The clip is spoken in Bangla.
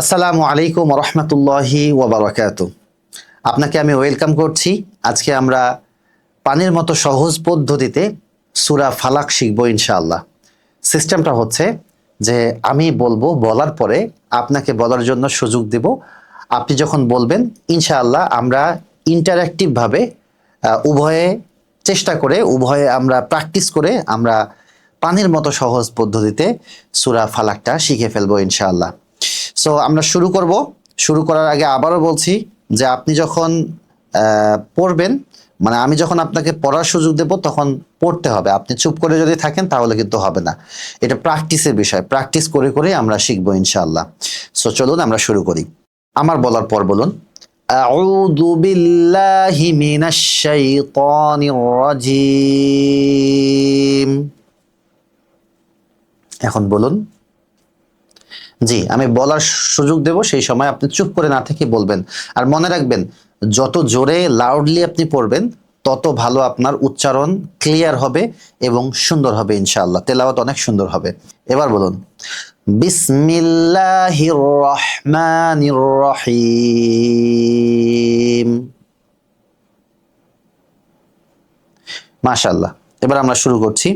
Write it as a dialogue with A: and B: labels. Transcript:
A: আসসালামু আলাইকুম রহমতুল্লাহি ওবরাকাত। আপনাকে আমি ওয়েলকাম করছি। আজকে আমরা পানির মতো সহজ পদ্ধতিতে সুরা ফালাক শিখব ইনশাআল্লাহ। সিস্টেমটা হচ্ছে যে আমি বলব, বলার পরে আপনাকে বলার জন্য সুযোগ দেব। আপনি যখন বলবেন, ইনশাআল্লাহ আমরা ইন্টারাক্টিভভাবে উভয়ে চেষ্টা করে, উভয়ে আমরা প্র্যাকটিস করে আমরা পানির মতো সহজ পদ্ধতিতে সুরা ফালাকটা শিখে ফেলব ইনশাআল্লাহ। সো আমরা শুরু করব শুরু করার আগে আবারও বলছি যে আপনি যখন আহ, পড়বেন মানে আমি যখন আপনাকে পড়ার সুযোগ দেব তখন পড়তে হবে আপনি চুপ করে যদি থাকেন তাহলে কিন্তু হবে না এটা প্র্যাকটিসের বিষয় প্র্যাকটিস করে করে আমরা শিখবো ইনশাআল্লাহ সো চলুন আমরা শুরু করি আমার বলার পর বলুন أعوذ بالله من الشيطان الرجيم এখন বলুন জি, আমি বলার সুযোগ দেব, সেই সময় আপনি চুপ করে না থেকে বলবেন। আর মনে রাখবেন, যত জোরে লাউডলি আপনি পড়বেন, তত ভালো আপনার উচ্চারণ ক্লিয়ার হবে এবং সুন্দর হবে ইনশাআল্লাহ। তেলাওয়াত অনেক সুন্দর হবে। এবার বলুন, বিসমিল্লাহির রহমানির রহিম। মাশাআল্লাহ, এবার আমরা শুরু করছি।